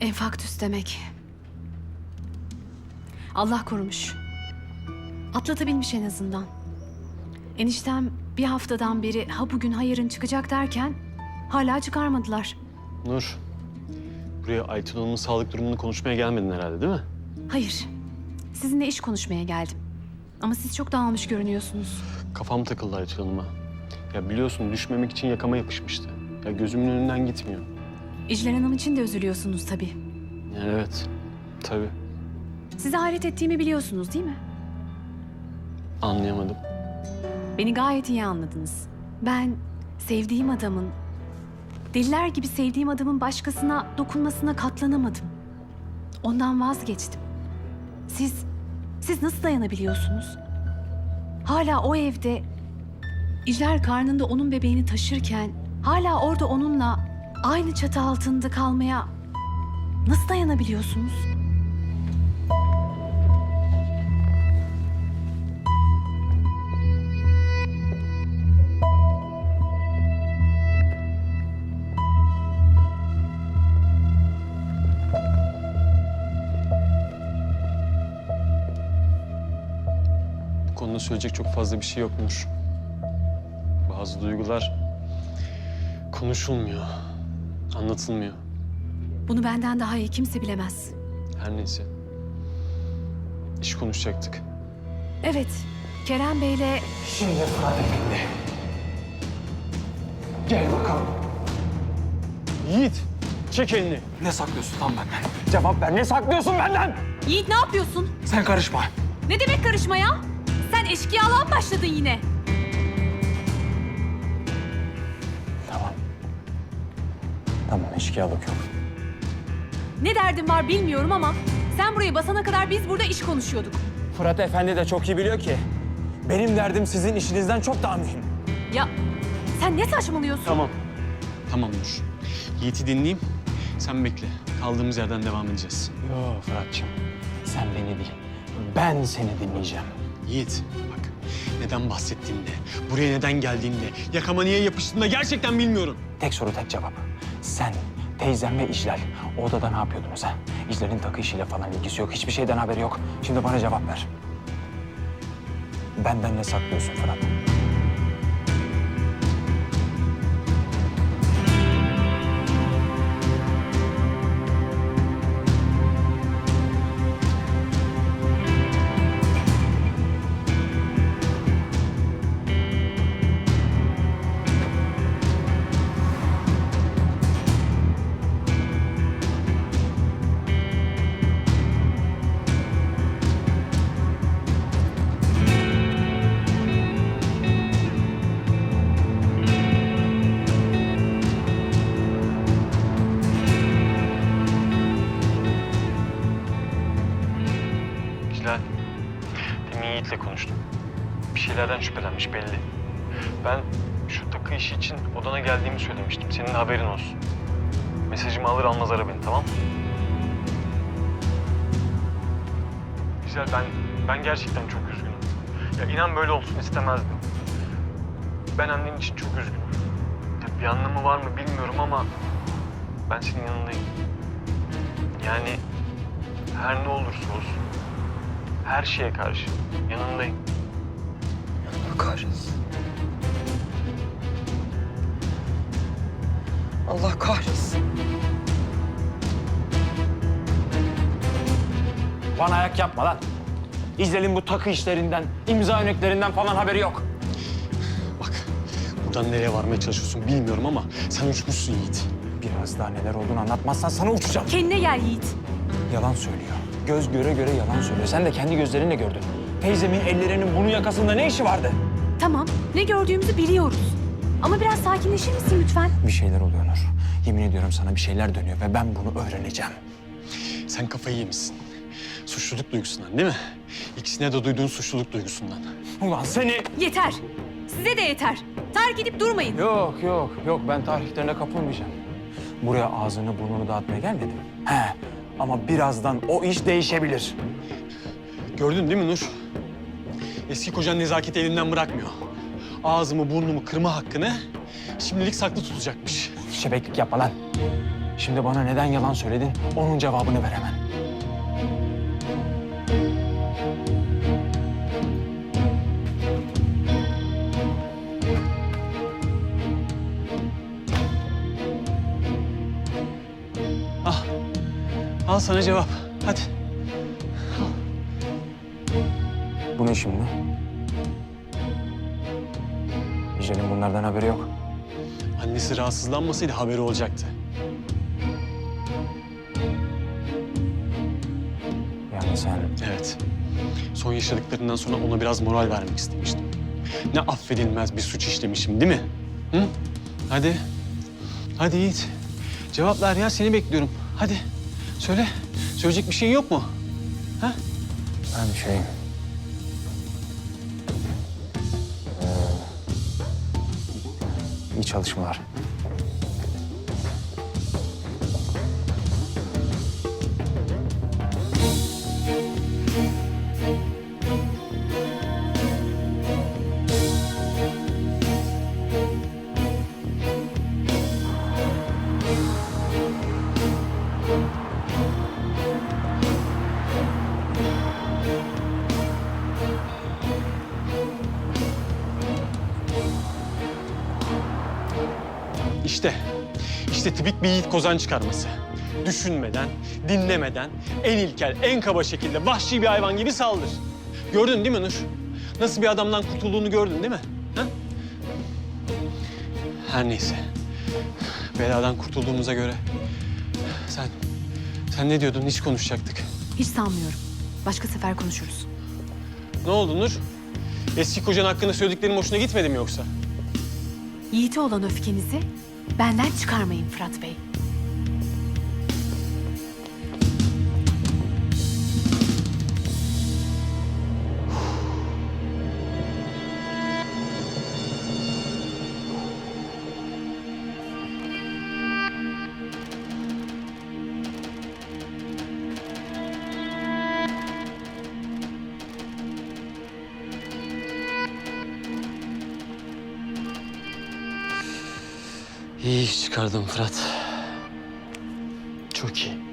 Enfaktüs demek. Allah korumuş. Atlatabilmiş en azından. Eniştem bir haftadan beri ha bugün hayırın çıkacak derken hala çıkarmadılar. Nur, buraya Aytun Hanım'ın sağlık durumunu konuşmaya gelmedin herhalde değil mi? Hayır. Sizinle iş konuşmaya geldim. Ama siz çok dağılmış görünüyorsunuz. Kafam takıldı Aytun Hanım'a. Ya biliyorsun düşmemek için yakama yapışmıştı. Ya gözümün önünden gitmiyor. İcler Hanım için de üzülüyorsunuz tabii. Evet, tabii. Size hayret ettiğimi biliyorsunuz değil mi? Anlayamadım. Beni gayet iyi anladınız. Ben sevdiğim adamın, deliler gibi sevdiğim adamın başkasına dokunmasına katlanamadım. Ondan vazgeçtim. Siz, siz nasıl dayanabiliyorsunuz? Hala o evde, İcler karnında onun bebeğini taşırken, hala orada onunla aynı çatı altında kalmaya nasıl dayanabiliyorsunuz? Bu konuda söyleyecek çok fazla bir şey yok Nur. Bazı duygular konuşulmuyor, anlatılmıyor. Bunu benden daha iyi kimse bilemez. Her neyse. İş konuşacaktık. Evet, Kerem Bey'le Şimdi Fırat Efendi. Gel bakalım. Yiğit, çek elini. Ne saklıyorsun lan benden? Cevap ver. Ne saklıyorsun benden? Yiğit ne yapıyorsun? Sen karışma. Ne demek karışma ya? Sen eşkıyalığa mı başladın yine? Tamam eşkıyalık yok. Ne derdin var bilmiyorum ama sen burayı basana kadar biz burada iş konuşuyorduk. Fırat Efendi de çok iyi biliyor ki benim derdim sizin işinizden çok daha mühim. Ya sen ne saçmalıyorsun? Tamam. Tamam Nur. Yiğit'i dinleyeyim. Sen bekle. Kaldığımız yerden devam edeceğiz. Yo Fırat'cığım sen beni değil ben seni dinleyeceğim. Yiğit, bak neden bahsettiğinde, buraya neden geldiğinde, yakama niye yapıştığında gerçekten bilmiyorum. Tek soru tek cevap. Sen, teyzem ve İclal odada ne yapıyordunuz ha? İclal'in takı işiyle falan ilgisi yok. Hiçbir şeyden haberi yok. Şimdi bana cevap ver. Benden ne saklıyorsun Fırat? Yiğit'le konuştum. Bir şeylerden şüphelenmiş belli. Ben şu takı işi için odana geldiğimi söylemiştim. Senin haberin olsun. Mesajımı alır almaz ara beni, tamam Güzel, ben ben gerçekten çok üzgünüm. Ya inan böyle olsun istemezdim. Ben annen için çok üzgünüm. Ya bir anlamı var mı bilmiyorum ama ben senin yanındayım. Yani her ne olursa olsun her şeye karşı yanındayım. Allah kahretsin. Allah kahretsin. Bana ayak yapma lan. İclal'in bu takı işlerinden, imza örneklerinden falan haberi yok. Bak buradan nereye varmaya çalışıyorsun bilmiyorum ama sen uçmuşsun Yiğit. Biraz daha neler olduğunu anlatmazsan sana uçacağım. Kendine gel Yiğit. Yalan söylüyor. Göz göre göre yalan söylüyor. Sen de kendi gözlerinle gördün. Teyzemin ellerinin bunun yakasında ne işi vardı? Tamam, ne gördüğümüzü biliyoruz. Ama biraz sakinleşir misin lütfen? Bir şeyler oluyor Nur. Yemin ediyorum sana bir şeyler dönüyor ve ben bunu öğreneceğim. Sen kafayı yemişsin. Suçluluk duygusundan değil mi? İkisine de duyduğun suçluluk duygusundan. Ulan seni... Yeter. Size de yeter. Terk edip durmayın. Yok yok yok ben tarihlerine kapılmayacağım. Buraya ağzını burnunu dağıtmaya gelmedim. He ama birazdan o iş değişebilir. Gördün değil mi Nur? Eski kocan nezaketi elinden bırakmıyor. Ağzımı burnumu kırma hakkını şimdilik saklı tutacakmış. Şebeklik yapma lan. Şimdi bana neden yalan söyledin? Onun cevabını ver hemen. Al sana cevap. Hadi. Bu ne şimdi? İclal'in bunlardan haberi yok. Annesi rahatsızlanmasaydı haberi olacaktı. Yani sen Evet. Son yaşadıklarından sonra ona biraz moral vermek istemiştim. Ne affedilmez bir suç işlemişim değil mi? Hı? Hadi. Hadi Yiğit. Cevap ver ya seni bekliyorum. Hadi. Söyle. Söyleyecek bir şeyin yok mu? Ha? Ben şey... Ee, iyi çalışmalar. İşte. işte tipik bir Yiğit Kozan çıkarması. Düşünmeden, dinlemeden, en ilkel, en kaba şekilde vahşi bir hayvan gibi saldır. Gördün değil mi Nur? Nasıl bir adamdan kurtulduğunu gördün değil mi? Ha? Her neyse. Beladan kurtulduğumuza göre sen sen ne diyordun? Hiç konuşacaktık. Hiç sanmıyorum. Başka sefer konuşuruz. Ne oldu Nur? Eski kocan hakkında söylediklerim hoşuna gitmedi mi yoksa? Yiğit'e olan öfkenizi benden çıkarmayın Fırat Bey. İyi iş çıkardın Fırat. Çok iyi.